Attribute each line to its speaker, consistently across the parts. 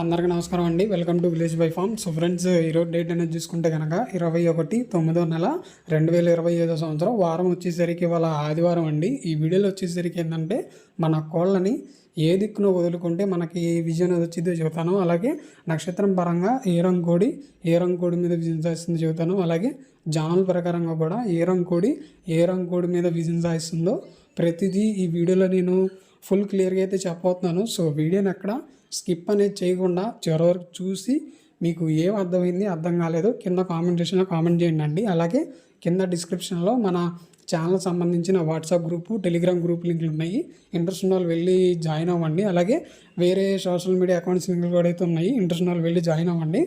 Speaker 1: అందరికీ నమస్కారం అండి. Welcome to village by farm so friends ఈరోజు డేట్ అనేది చూసుకుంటే కనుక ఇరవై ఒకటి తొమ్మిదో నెల రెండు వేల ఇరవై ఐదో సంవత్సరం. వారం వచ్చేసరికి ఇవాళ ఆదివారం అండి. ఈ వీడియోలో వచ్చేసరికి ఏంటంటే మన కోళ్ళని ఏ దిక్కునో వదులుకుంటే మనకి విజయం అనేది వచ్చిందో చెబుతాను. అలాగే నక్షత్రం పరంగా ఏ రంగు కోడి ఏ రంగు కోడి మీద విజయం సాధిస్తుందో చెబుతాను. అలాగే జానల్ ప్రకారంగా కూడా ఏ రంగు కోడి ఏ రంగు కోడి మీద విజయం సాధిస్తుందో ప్రతిదీ ఈ వీడియోలో నేను ఫుల్ క్లియర్గా అయితే చెప్పబోతున్నాను. సో వీడియోని అక్కడ స్కిప్ అనేది చేయకుండా చివరి వరకు చూసి మీకు ఏం అర్థమైంది అర్థం కాలేదు కింద కామెంట్ సెక్షన్లో కామెంట్ చేయండి అండి. అలాగే కింద డిస్క్రిప్షన్లో మన ఛానల్ సంబంధించిన వాట్సాప్ గ్రూపు టెలిగ్రామ్ గ్రూప్ లింకులు ఉన్నాయి. ఇంట్రెస్ట్ ఉన్న వాళ్ళు వెళ్ళి జాయిన్ అవ్వండి. అలాగే వేరే సోషల్ మీడియా అకౌంట్స్ లింకులు కూడా అయితే ఉన్నాయి. ఇంట్రెస్ట్ ఉన్న వాళ్ళు వెళ్ళి జాయిన్ అవ్వండి.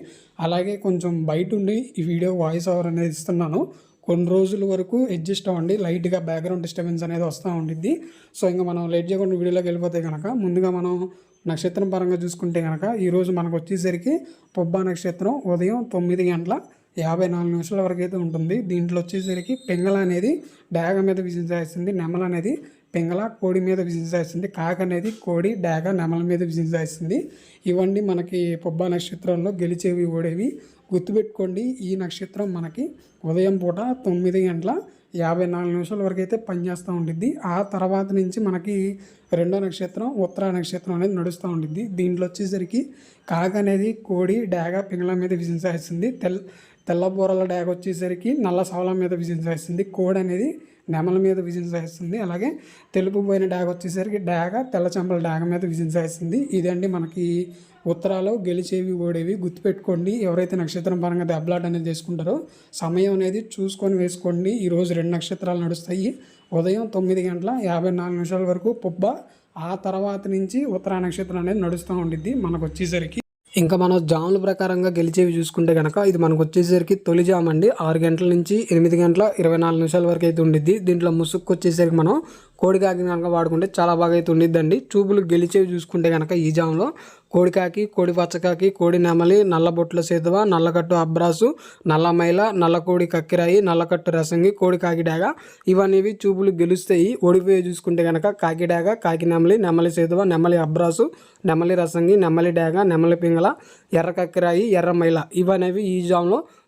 Speaker 1: అలాగే కొంచెం బయట ఉండి ఈ వీడియో వాయిస్ ఓవర్ అనేది ఇస్తున్నాను. కొన్ని రోజుల వరకు అడ్జస్ట్ అవ్వండి. లైట్గా బ్యాక్గ్రౌండ్ డిస్టర్బెన్స్ అనేది వస్తూ ఉండిద్ది. సో ఇంకా మనం లేట్ చేయకుండా వీడియోలోకి వెళ్ళిపోతే కనుక ముందుగా మనం నక్షత్రం పరంగా చూసుకుంటే కనుక ఈరోజు మనకు వచ్చేసరికి పొబ్బా నక్షత్రం ఉదయం తొమ్మిది గంటల యాభై నాలుగు నిమిషాల వరకు అయితే ఉంటుంది. దీంట్లో వచ్చేసరికి పెంగల అనేది డాగ మీద విజయం చేస్తుంది నెమల అనేది పింగళ కోడి మీద విజయం సాధిస్తుంది కాక అనేది కోడి డాగ నెమల మీద విజయం సాధిస్తుంది ఇవన్నీ మనకి పొబ్బా నక్షత్రంలో గెలిచేవి ఓడేవి. గుర్తుపెట్టుకోండి ఈ నక్షత్రం మనకి ఉదయం పూట తొమ్మిది గంటల యాభై నాలుగు నిమిషాల వరకు అయితే పనిచేస్తూ ఉండిద్ది. ఆ తర్వాత నుంచి మనకి రెండో నక్షత్రం ఉత్తర నక్షత్రం అనేది నడుస్తూ ఉండిద్ది. దీంట్లో వచ్చేసరికి కాక అనేది కోడి డాగ పింగళ మీద విజయం తెల్ తెల్ల డ్యాగ్ డాగ వచ్చేసరికి నల్ల సవల మీద విజయం సాధిస్తుంది కోడ్ అనేది నెమల మీద విజయం సాధిస్తుంది అలాగే తెలుపు పోయిన డాగ వచ్చేసరికి డాగ తెల్ల చెంపల డాగ మీద విజయం సాధిస్తుంది ఇదండి మనకి ఉత్తరాలు గెలిచేవి ఓడేవి గుర్తుపెట్టుకోండి. ఎవరైతే నక్షత్రం పరంగా దెబ్బలాట అనేది చేసుకుంటారో సమయం అనేది చూసుకొని వేసుకోండి. ఈరోజు రెండు నక్షత్రాలు నడుస్తాయి. ఉదయం తొమ్మిది గంటల యాభై నాలుగు నిమిషాల వరకు పుబ్బ ఆ తర్వాత నుంచి ఉత్తరా నక్షత్రం అనేది నడుస్తూ ఉండిద్ది. మనకు వచ్చేసరికి ఇంకా మనం జాముల ప్రకారంగా గెలిచేవి చూసుకుంటే కనుక ఇది మనకు వచ్చేసరికి తొలి జామ్ అండి. ఆరు గంటల నుంచి ఎనిమిది గంటల ఇరవై నాలుగు నిమిషాల వరకు అయితే ఉండిద్ది. దీంట్లో ముసుక్కు వచ్చేసరికి మనం కోడికాకి కనుక వాడుకుంటే చాలా బాగా అయితే ఉండిద్దండి. చూపులు గెలిచేవి చూసుకుంటే కనుక ఈ జామ్లో కోడికాకి కోడి పచ్చకాకి కోడి నెమలి నల్లబొట్ల సేతువ నల్లకట్టు అబ్రాసు నల్లమైల నల్లకోడి నల్ల కోడి కక్కిరాయి నల్లకట్టు రసంగి కోడి కాకిడాగ ఇవన్నీ చూపులు గెలుస్తాయి. ఓడిపోయి చూసుకుంటే కనుక కాకిడాగ కాకి నెమలి నెమలి సేతువ నెమలి అబ్రాసు నెమలి రసంగి నెమలి డాగ నెమలి పింగళ ఎర్ర కక్కిరాయి ఎర్ర మైల. ఇవనేవి ఈ జామ్లో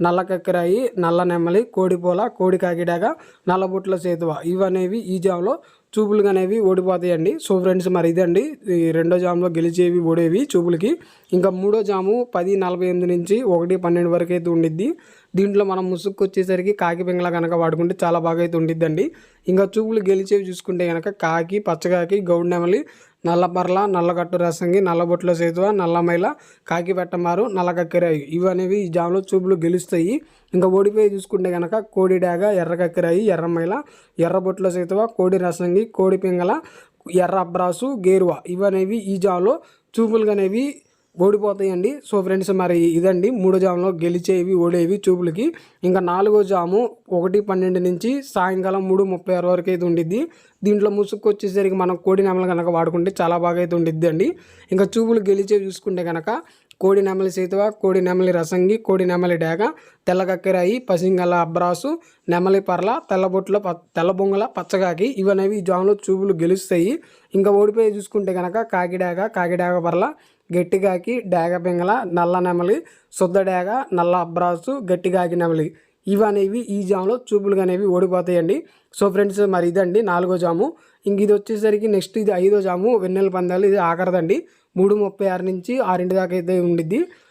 Speaker 1: నల్ల కక్కిరాయి నల్ల నెమ్మలి కోడిపోల కోడి కాకిడాగ నల్లబుట్ల సేతువ. ఇవనేవి ఈ జామ్లో చూపులు అనేవి ఓడిపోతాయండి. సో ఫ్రెండ్స్ మరి ఇదండి. ఈ రెండో జామ్లో గెలిచేవి ఓడేవి చూపులకి. ఇంకా మూడో జాము పది నలభై ఎనిమిది నుంచి ఒకటి పన్నెండు వరకు అయితే ఉండిద్ది. దీంట్లో మనం ముసుక్కు వచ్చేసరికి కాకి పింగళ కనుక వాడుకుంటే చాలా బాగా అయితే ఉండిద్దండి. ఇంకా చూపులు గెలిచేవి చూసుకుంటే కనుక కాకి పచ్చకాకి గౌడ్ నెమలి నల్లపర్ల నల్లగట్టు రసంగి నల్లబొట్ల సేతువ నల్లమైల కాకిపెట్టమారు నల్లకక్కిరాయి. ఇవనేవి ఈ జాములో చూపులు గెలుస్తాయి. ఇంకా ఓడిపోయి చూసుకుంటే కనుక కోడి డాగ ఎర్రకక్కిరాయి ఎర్రమైల ఎర్రబొట్ల సేతువ కోడి రసంగి కోడి పింగళ ఎర్ర అబ్రాసు గేరువ. ఇవనేవి ఈ జాములో చూపులు అనేవి ఓడిపోతాయండి. సో ఫ్రెండ్స్ మరి ఇదండి. మూడో జాములో గెలిచేవి ఓడేవి చూపులకి. ఇంకా నాలుగో జాము ఒకటి పన్నెండు నుంచి సాయంకాలం మూడు ముప్పై ఆరు వరకు అయితే ఉండిద్ది. దీంట్లో ముసుగు వచ్చేసరికి మనం కోడి నెమలు కనుక వాడుకుంటే చాలా బాగా అయితే ఉండిద్ది అండి ఇంకా చూపులు గెలిచేవి చూసుకుంటే కనుక కోడి నెమలి సేతువ కోడి నెమలి రసంగి కోడి నెమలి డేగ తెల్ల కక్కెరాయి పసింగల అబ్రాసు నెమలి పర్ల తెల్లబొట్ల ప తెల్ల పచ్చగాకి ఇవనేవి ఈ జాములో చూపులు గెలుస్తాయి. ఇంకా ఓడిపోయి చూసుకుంటే కనుక కాకిడాగ కాకిడాగ పర్ల గట్టిగాకి డేగ పింగళ నల్ల నెమలి శుద్ధ డేగ నల్ల అబ్రాసు గట్టిగాకి నెమలి. ఇవనేవి ఈ జాములో చూపులు అనేవి ఓడిపోతాయండి. సో ఫ్రెండ్స్ మరి ఇదండి నాలుగో జాము. ఇంక ఇది వచ్చేసరికి నెక్స్ట్ ఇది ఐదో జాము వెన్నెల పందాలు ఇది ఆఖరదండి. మూడు ముప్పై ఆరు నుంచి ఆరింటి దాకా అయితే ఉండిద్ది.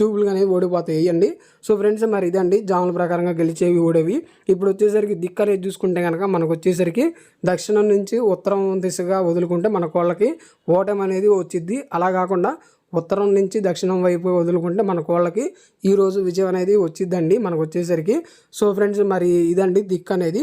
Speaker 1: ట్యూబులు అనేవి ఓడిపోతాయి. వేయండి సో ఫ్రెండ్స్ మరి ఇదండి. జాముల ప్రకారంగా గెలిచేవి ఓడేవి. ఇప్పుడు వచ్చేసరికి దిక్కు అనేది చూసుకుంటే కనుక మనకు వచ్చేసరికి దక్షిణం నుంచి ఉత్తరం దిశగా వదులుకుంటే మన కోళ్ళకి ఓటమి అనేది వచ్చిద్ది. అలా కాకుండా ఉత్తరం నుంచి దక్షిణం వైపు వదులుకుంటే మన కోళ్ళకి ఈరోజు విజయం అనేది వచ్చిద్దండి మనకు వచ్చేసరికి. సో ఫ్రెండ్స్ మరి ఇదండి దిక్కు అనేది.